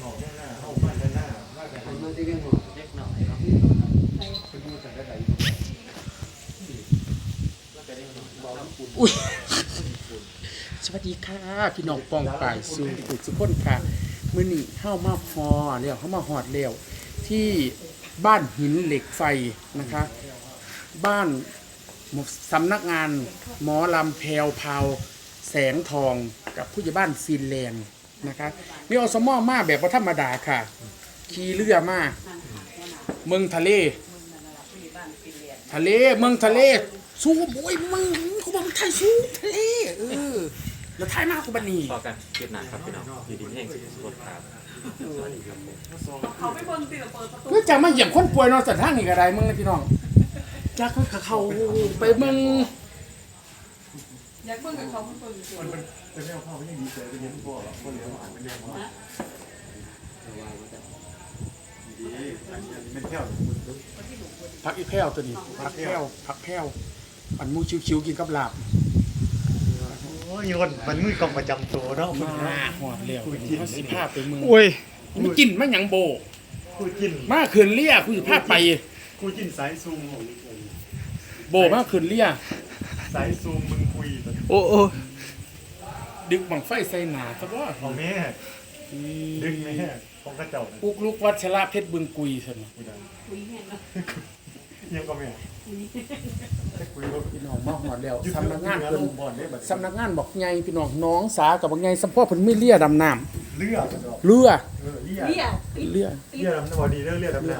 หอกแน่หน้าเข้าบ้านแน่หน้าว่าแต่มันจะยังหอเล็กหน่อยเนาะไปดูแต่ละใบอุ้ยสวัสดีค่ะ พี่น้องปองป่ายสู่กุสุพ้นค่ะมื้อนี้เข้ามาพอแล้วเข้ามาหอดแล้วที่บ้านหินเหล็กไฟนะคะ บ้านสำนักงานหมอลำแพรวพาวแสงทองกับผู้ใหญ่บ้านฟินแลนด์ นะคะมีอสมอมาแบบว่าธรรมดาค่ะ ขี่เรือมาเมืองทะเล ทะเลเมืองทะเลสู้โอ้ยมึงเขาบอกมึงไทยสู้ทะเลเออแล้วไทยมากกว่าบันนี้พอกันเก็บหนักครับพี่น้องอยู่ดีแห้งสุดๆครับสวัสดีครับผมเขาไม่บนติดเปิดประตูคือจะมาเหยียบคนป่วยนอนสันทางนี่ก็ได้มึงนะพี่น้องจากเขาไปมึง อยากเบิ่งกับเขาเพิ่งเปิดอยู่มันเป็นเป็นแนวพ่อไม่ยังดีใจเป็นยังพ่อหรอกพ่อเลี้ยงอ่านเป็นแนวพ่อดีอันนี้เป็นแค่พักอีแพ้วตัวนี้พักแพ้วพักแพ้วอันมูชิวๆกินกับลาบโอ้ยยนมันมือกองประจำตัวเนาะคุณมาหอดแล้วเขาสิพาไปมึงโอ้ยมันกินมันหยังโบกูกินมาคืนเลี่ยคุณสิพาไปกูกินสายซูมโบมาคืนเลี่ย สายซูมมึงคุยโอ้โอ้ดึกบังไฟใส่หนาซะบ่ของแม่ดึงแม่ของกระเจ้าอุกลุกวัชราเพชรบึงกุยซั่นน่ะยังก็แม่คุยว่าพี่น้องมาหอดแล้วอยู่สำนักงานเพิ่เพิ่นนบ่อนได้บัดสำนักงานบอกไงพี่น้องน้องสากับบอกไงสัมพ่อเพิ่นไม่เลี่ยดำน้เลือดดอกำเรือเออเลียเรียกเรือเลียดำน้ำบ่ดีเด้อเลียดำน้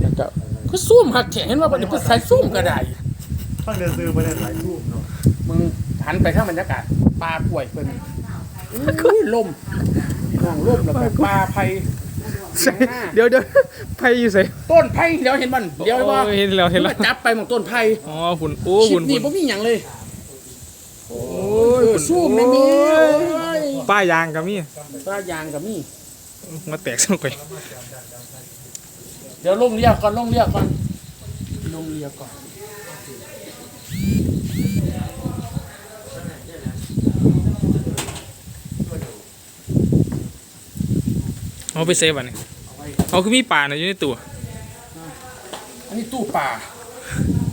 แล้วก็ก็ซุ่มหักแขนเห็นว่าบัดนี้เพิ่นใส่ซุ่มก็ได้ำ ฟังเดือซื้อมาได้สายซูมเนาะมึงหันไปทางบรรยากาศปลากล้วยเพิ่นอุ้ยลมพี่น้องลมแล้วก็ปลาไผ่ใส่เดี๋ยวเดี๋ยวไพ่อยู่ใส่ต้นไผ่เดี๋ยวเห็นมันเดี๋ยวว่าโอ้เห็นแล้วเห็นแล้วจับไปหมองต้นไผ่อ๋อฝุ่นโอ้คลิฝุ่ปนนี้ฝุ่นบ่มีหยังเลยโอ้เอยอซุ่มในมีโอ้ยป้ายยางกับมี่ปลายางก็มีมาแตกสนุกไปเดี๋ยวลงเรียกก่อนลงเรียกก่อน ลงเรียกก่อนเอาไปเซฟอะนี่เอาคือมีป่าเน่ะอยู่ในตัว อันนี้ตู้ป่า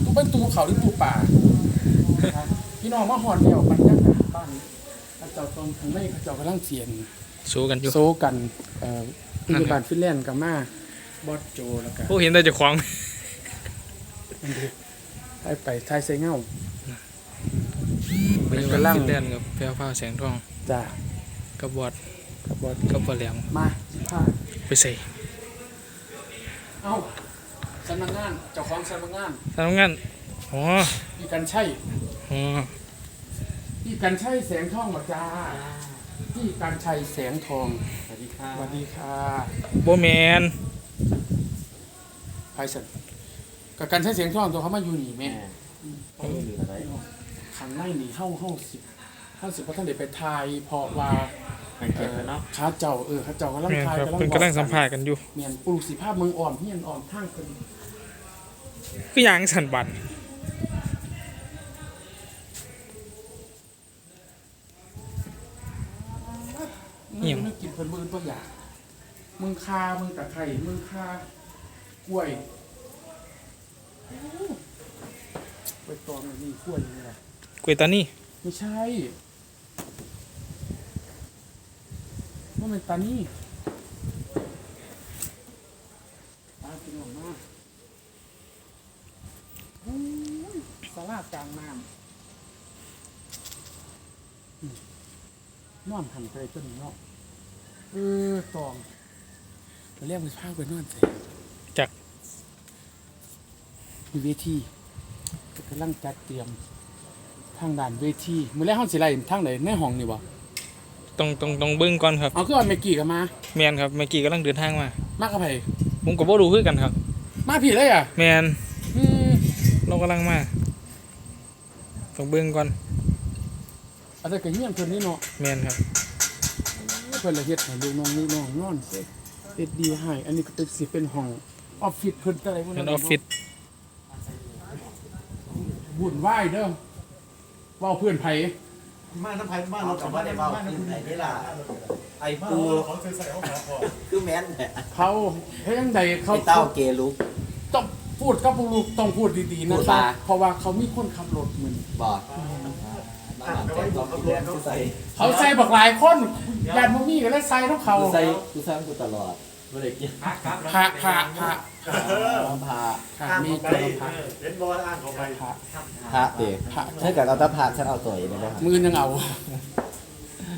ตู้เป็นตู้เขาหรือตู้ป่า พี่น้องมาหอดแล้วบรรยากาศบ้านเขาเจ้าตรงข้างในเขาเจ้ากำลังเสียนสู้กันอยู่โซกันเอ่อผู้ใหญ่บ้านฟินแลนด์กับมาบอสโจแล้วกันโอ้เห็นแต่เจะคว้าของ ไปไปทายใส่เงา ไปเป็นกำกำลัลังงเล่นกับแพรวพราวแสงทองจ้ากับบอดกับบอสกับบอดแหลมมาผ้าไปใส่เอ้าสำนักงานเจ้าของสำนักงานทำงั้นอ๋อพี่กันใช่อ๋อพี่กันใช่แสงทองเหรอจ้าพี่กันชัยแสงทองสวัสดีครัสบวัสดีค่ะโบแมนไพสัน กับกันใช้เสียงทองตัวเขามาอยู่นี่แม่ต้องมีเหลืออะไรขังในนี่เฮาเฮาสิเฮาสิบ่ทันได้ไปทายเพราะว่ามันเก็บแล้วเนาะข้าเจ้าเออข้าเจ้ากำลังแมนทายครับกำลังเพิ่นกำลังสัมภาษณ์กันอยู่แม่นปลูกสิภาพเมืองอ่อนเฮียนอ่อนทางเพิ่นคือยางสันบันมึงไม่กินเพิ่นมื้อตัวอย่างมึงคามึงตะไคร้มึงคากล้วยโอ้ ไปตอมนี่กล้วยนี่แหละกล้วยตานี่ไม่ใช่ว่ามันตานี่ตากินออกมาโอ้ยสลากลางน้ำอืมนอนหันไปต้นเนาะเออตองไปเรียกไปพาไปนอนใส่จากมีเวที กำลังจัดเตรียมทางด่านเวทีมื้อแรกเฮาสิไล่ทางไหนในห้องนี่บ่ต้องต้องต้องเบิ้งก่อนครับเอาคือว่าเมกี้ก็มา แมนครับเมื่อกี้กำลังเดินทางมา มากับไผผมก็บ่รู้คือกันครับ มาผิดเลยอะ แมนอืมเรากำลังมา ต้องเบิ้งก่อนอันนั้นก็เฮียนเพิ่นนี่เนาะ แมนครับ เพิ่นละเฮ็ดให้ลูกน้องลูกน้องนอนเด้เฮ็ดดีให้ อันนี้ก็เป็นสิเป็นห้องออฟฟิศเพิ่นอะไรพวกเป็นั้นนออฟฟิศ วุ่นวายเด้อเว้าเพื่อนไผมาน้ำพายมาเราเรากักับบว่าว่าได้ได้เบามาขึ้นน้ำไหนนี่ล่ะไอ้ปูปูเขาเคยใส่ห้องน้ำพอคือแม่นเนี่ยเขาเฮ้ยยังใดเขาไอ้เต้าเกลุก ต้องพูดกับลูกต้องพูดดีๆพูนะดครัมาบเพราะว่าเขามีคนขับรถมือนบอกน้ำมันแต่ต้องกินแรงกูใส่เขาใส่บักหลายคนยานมมี่ก็เลยใส่ต้องเขากูใส่กูใส่กูตลอดไม่ได้กิน พระพระพระ พระน้ำพาพระอ้างมีเขาตัไปวพระเล่นบอลอ้างเขาไปพระพระเด็กพระถ้าเกิดเอาตะพาฉันเอาตัวเองได้มือยังเอา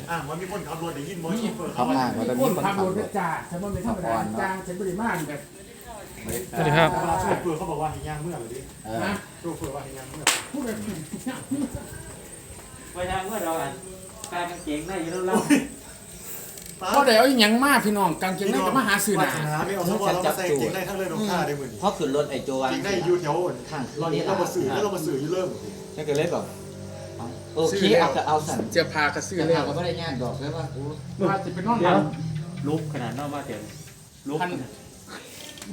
อ้างว่ามีคนขับรถได้ยินบอลชเฟอร์เขาอ้างว่าตอนคนี้นคนขัขับบรถรเนี่ยถจ้าฉันว่าไม่ธรรมดาจ้างฉันบริมาณแบบสวัสดีครับโชเฟอร์เขาบอกว่าให้ย่างเมื่อเลยดิเออนะโชเฟอร์ว่าให้ย่างเมื่อพูดแบบไปทางเมื่อเราอะกลายเป็นเก่งได้อยู่แล้วเรา เพราะเดี๋ยวอีหยังมากพี่น้องกางเกงในก็มาหาซื้อหนาหาไม่เอาสมบัติเรามาใส่เก่งในทั้งเลยน้องท่าได้เหมือนเพราะขึ้นรถไอ้โจวันเก่งในอยู่แถวข้างเราเรามาสื่อแล้วเรามาสื่ออยู่เริ่มถ้าเกิดเล่นแบบโอเคเอาก็เอาสั่นเจียพากระซื้อแต่แล้ถาวมว่าไม่ได้ย่างดอกใช่ป่ะว่าจะไปนอนเดี๋บ้ายวนลุกขนาดนอกมาเดี๋ยวลุกพัน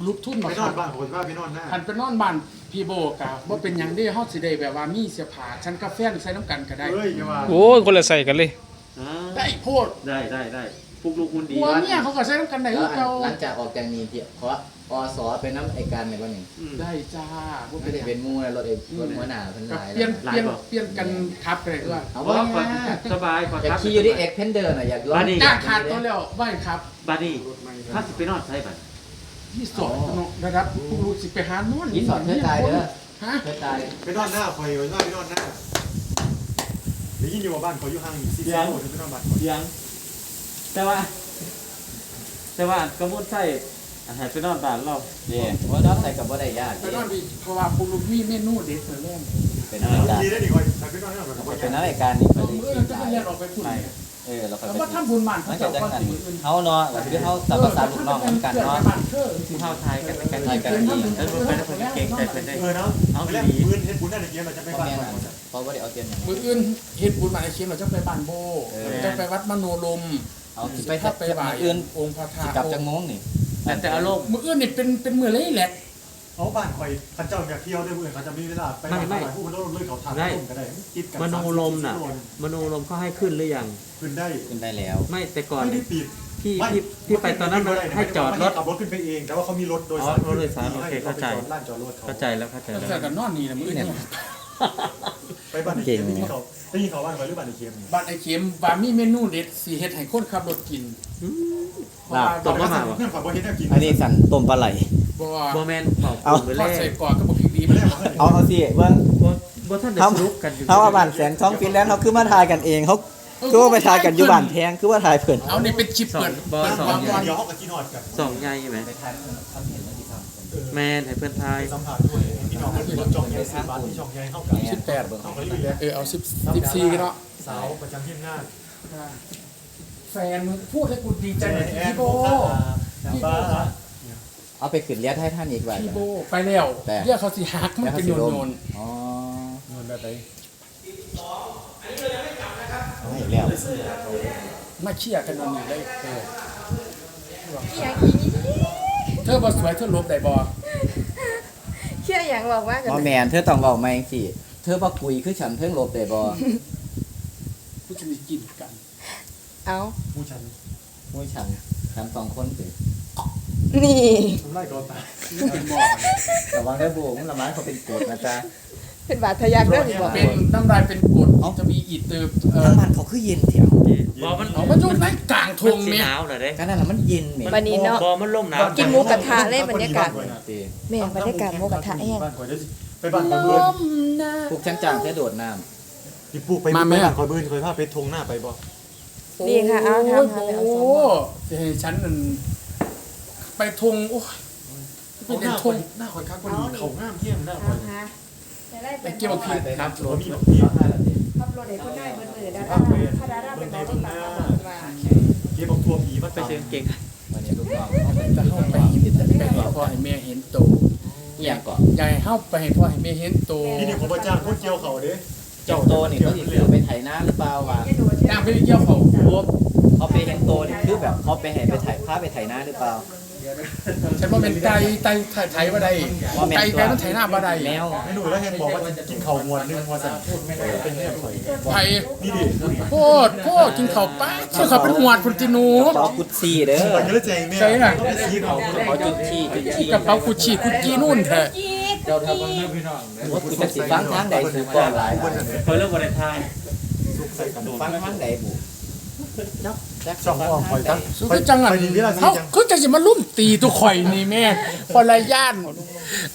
ลุกทุ่นไปมานคอรันบบ้านคนว่าไปนอนหน้าพันไปนอนบ้านพี่โบกะว่าเป็นหยังได้ฮอดสิได้แบบว่ามีเสียผ้าชั้นกาแฟนใส่น้ำกันก็ได้ เฮ้ยอย่าว่าโอ้ยคนละใส่กันเลยอ่าได้โพดได้ได้ได้ พวกลูกคุณดีหัวเนี่ยเขาก็ใช้น้ำกันได้แล้คือวเก่าหลังจากออกจากนี้เที่ยเพราะอสอเป็นน้ำไอการในวันหนึ่งอืม ได้จ้าว่าไม่เป็นหได้ยังเป็นมูนะรถเอกรถหัวหน้าเพิ่นหก็ลายเปลี่ยนแล้วเปลี่ยนเปลี่ยนกันทับไปเลยว่าเอาเพราะว่าว่าสบายกว่าอยาคกรับขี่อยู่ที่เอ็กเพนเดอร์น่ะอยากลอง บ้านนี้จ้างขาดตัวแล้วไหวครับบัดนี้ถ้าสิไปนอนใช่บัดที่สอนเนาะนะครับผู้รู้สิไปหานอนยี่สอนเธอตายเด้อ ฮะเธอตายไปนอนหน้าคอยไปนอนไปนอนหน้าได้ยินอยู่ว่าบ้านคอยอยู่ห่างสิบกิโลถึงไปนอนบ้านคอยยัง แต่ว่า แต่ว่ากระมุนใส่อาหารไปนอนบ้านเราเนี่ยว่าน้องใส่กับว่าได้ยากไปนอนดีเพราะว่าผู้รู้มีเมนูเด็ดเหมือนแรกเป็นน้ำรายการดีได้ดีคอยไปนอนหน้ากับเป็นน้ำรายการนี่เอเขาอได้เมื่อจะไปเรียนออกไปพูดเออเราไปแล้วว่าทำบุญมันมันเขาจะจะจังว่านั้นสิ่งอื่นเฮาเนาะก็คือเฮาสับประสานลูกน้องกันกันเนาะที่เข้าทายกันเป็นกันทายกันแล้วมันเป็นคนเก่งใจเพิ่นได้เออเนาะเอาแรกปืนเฮ็ดปืนได้ในเกมเราจะไปเพราะบ้านแม่คอยเพราะว่าได้เอาเตียนอย่างมืออื่นเฮ็ดบุญมาในเข็มเราจะไปบ้านโบจะไปวัดมโนลม เอาสิไปไปถ้าทับไปไปบ่าบ่ายยอื่นองค์พระธาตุกลับจังงงนี่แต่แต่อารมณ์มืออื่นนี่เป็นเป็นมือเลยแหละเขาบ้านคอยขันเจ้าอยากเที่ยวด้วยเพื่อนเขาจะมีเวลาไปบ้านคอยผู้คนเลื่อนเขาทางลมก็ได้ติดกันมโนลมน่ะมโนลมเขาให้ขึ้นหรือยังขึ้นได้ขึ้นได้แล้ว ไม่แต่ก่อนไม่ได้ปิดพี่พี่พี่ไปตอนนั้นมันให้จอดรถขับรถขึ้นไปเองแต่ว่าเขามีรถโดยสารอ๋อรถโดยสารโอเคเข้าใจร้านจอดรถเขาเข้าใจแล้วเข้าใจก็แล้วใส่กันนอนนี่นะมืออื่นเนี่ยไปบ้านในเกมได้ยินเขา ได้ยินเขาบ้านคอยหรือบ้านในเกมบ้านไอ้เข็มบามีเมนูเด็ดสีเฮ็ดให้คนขับรถกินลาบตบมาเพื่อนขอยบ่เฮ็ดแนวกินอันนี้สั่นต้มปลาไหล บ่โมเมนต์เป่าเอาปูนไปทอแล้ดวใส่กรอกก็บ่พริกดีไม่มาได้แล้วมาให้เอาเอาสิเบิ่งบ่บ่ท่านได้สนุกกันอยู่เขาเอาบ้านแสงช่องฟินแลนด์เขาคือมาถ่ายกันเองเขา คือว่าไปถ่ายกันอยู่บ้านแพงคือว่าถ่ายเพิ่นเอานี่เป็นชิปเปิดเปิดวางวางเดี๋ยวเขากับที่นอดกันสองใหญ่ไหมไปถ่ายเขาเห็นว่าที่ทำแมนให้เพื่อนทายสัมผัสด้วยพี่น้องที่รถจองใหญ่ซื้อบ้านที่ช่องใหญ่เข้ากับสิบแปดเขาก็อยู่แล้วเออเอาสิบสิบสี่ก็เนาะสาวประจำที่งานแฟนมึงพูดให้กูดีใจหน่อยแอพี่นโบพี่บ้าเอาไปขึ้นเลียดให้ท่านอีกว่าพี่โบไปแล้วเรียกเขาสิหักมันเป็นโยนโยนอ๋อเงินแบบไหน เอาให้แล้วมาเชี่ยกันวันนี้ได้เอออย่างอีเธอบ่สวยเธอลบได้บ่เชื่ออย่างบอกว่ากันบ่แมนเธอต้องเว้าใหม่สิเธอบ่คุยคือฉันเพิ่งลบได้บ่กูจะมีกินกัน เอาผู้ชันมู้ฉันฉันสองคนสินี่ทำไรก่อนตายระวังได้อบูมึงระวังเขาเป็นกฎนะจ๊ะ เป็นบาดทะยักเรื่องบอกเป็นน้ำลายเป็นกรดจะมีอีเติบเออน้ำมันเขาคือเย็นเถียวบอมันเอามาจุดไหนกลางทมันงสีเมียหนาวเหรอเด้ก็นั่นแหละมันเย็นแหม่วันนี้เนาะบอมันลมหนาวกินหมูกระทะเลยบรรยากาศสิแม่งบรรยากาศหมูกระทะแห้งบ้านคอยได้ไปบ้านคอยเบิ้ลพวกฉันจ้างแค่โดดน้พี่ปุ๊กไปบ้านคอยเบิ้ลคอยพาไปทงหน้าไปบ่ดีค่ะเอาทำทำไปเอาโอ้สองโหจะให้ฉันนั่นไปทงโอ้ยไปหเดินน้าทคองยหน้าคอยคักกว่านี้เขาห้ามเที่ยงหน้าคอยฮะ จะได้ไปเป็นเกี่ยวกับพี่ำไปครับตัวมีแบบนี้ขับรถให้คนได้เบิดมือได้ถ้าได้เป็นน้องต้องตามมาเก็บบอกตัวผีมาไปเชียงเก่งวันนี้ลูกน้องเขาเป็นจะเข้าไปเห็นไปให้พ่อให้แม่เห็นโตเอียงก่อนยายเข้าไปให้พ่อให้แม่เห็นโตนี่นี่ผมประจ้างคนเกี่ยวเขาเด้เจ้าโตนี่เขาสิซื้อไปไถนาหรือเปล่าวะจ้างไปเกี่ยวเขาพวกเขาไปเห็นโตนี่คือแบบเขาไปให้ไปไถพาไปไถนาหรือเปล่าบ ฉันว่าเป็นไตไตไถไถบ่ได้ไตไตมันไถหน้าบ่ได้แมวไม่รู้แล้วเห็นบอกว่ากินข้าวมวนนึงว่าสั่นเป็นเนี่ยข่อยไผนี่ดิโคตรโคตรกินข้าวป้าเชื่อเขาเป็นหวดพุ่นติหนูเป๋ากุดซี่เด้อมันก็เลยแจงแม่ใช่น่ะซีเขาเป๋าจุดชี่จุดชี่กระเป๋ากุชชี่กุชจี้นู่นแท้ว่ากูจะสิฟังทางใดถูกก่อนหลายเพิ่นเริ่มบ่ได้ทายฟังทางใดบุ ช่องพ่อข่อยตั้งสุดคือจังอะไปดีเวลาสิเขาจังคือจังสิมาลุ่มตีตัวข่อยนี่แม่พอละย่าน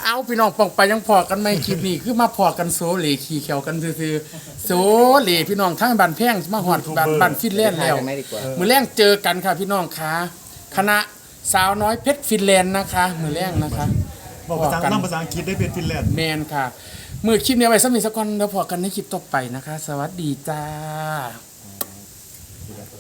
เอาพี่น้องปองไปยังพอกันไหมคลิปนี้คือมาพอกันโซเหลขี่เขียวกันซื่อๆโซเหลพี่น้องทั้งบ้านแพงมาฮอดบ้านบ้านฟินแลนด์แล้ว ไม่ดีกว่า มือแรงเจอกันค่ะพี่น้องคะคณะสาวน้อยเพชรฟินแลนด์นะคะ มือแรงนะคะ บอกภาษานั่งภาษาอังกฤษได้เป็นฟินแลนด์แมนค่ะ มือคลิปนี้ไว้สักนิดสักก่อนแล้วพอกันในคลิปต่อไปนะคะ สวัสดีจ้า